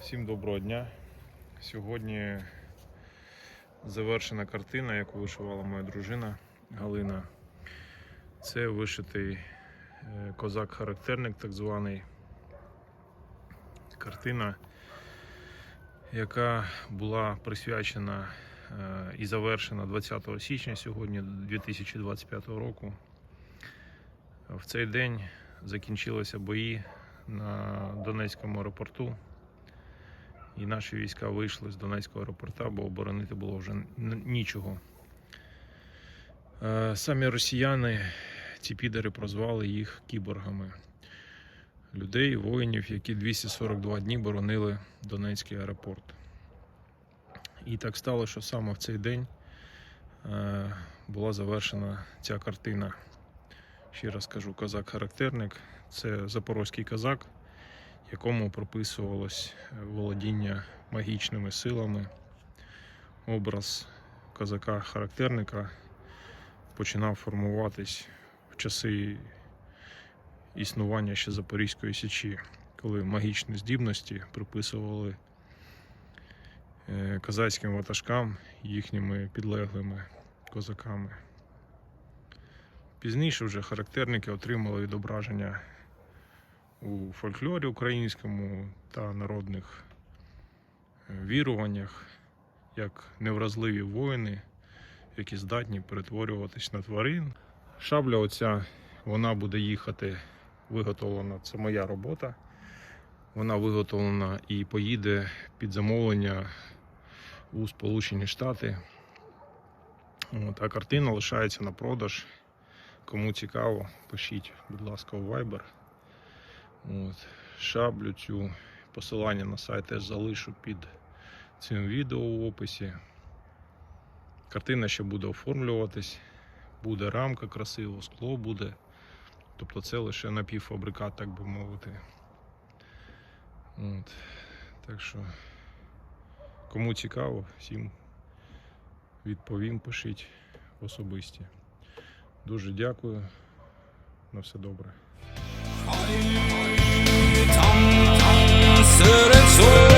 Всім доброго дня. Сьогодні завершена картина, яку вишивала моя дружина Галина. Це вишитий е, козак-характерник, так званий. Картина, яка була присвячена е, і завершена 20 січня сьогодні 2025 року. В цей день закінчилися бої на Донецькому аеропорту. І наші війська вийшли з Донецького аеропорта, бо оборонити було вже нічого. Е, Самі росіяни, ці підари прозвали їх кіборгами. Людей, воїнів, які 242 дні боронили Донецький аеропорт. І так стало, що саме в цей день е, була завершена ця картина. Ще раз кажу, козак-характерник це запорозький козак, якому прописувалось е, володіння магічними силами. Образ козака-характерника починав формуватись в часи існування ще Запорізької Січі, коли магічні здібності приписували е, козацьким ватажкам їхніми підлеглими козаками. Пізніше вже характерники отримали відображення у фольклорі українському та народних е, віруваннях, як невразливі воїни, які здатні перетворюватись на тварин. Шабля оця вона буде їхати виготовлена. Це моя робота. Вона виготовлена і поїде під замовлення у Сполучені Штати. От, а картина лишається на продаж. Кому цікаво, пишіть, будь ласка, у Viber. От. Шаблю цю посилання на сайт теж залишу під цим відео в описі. Картина ще буде оформлюватись, буде рамка красиво, скло буде. Тобто це лише напівфабрикат, так би мовити. От. Так що, кому цікаво, всім відповім, пишіть особисті. Дуже дякую. На все добре. Sören Sol.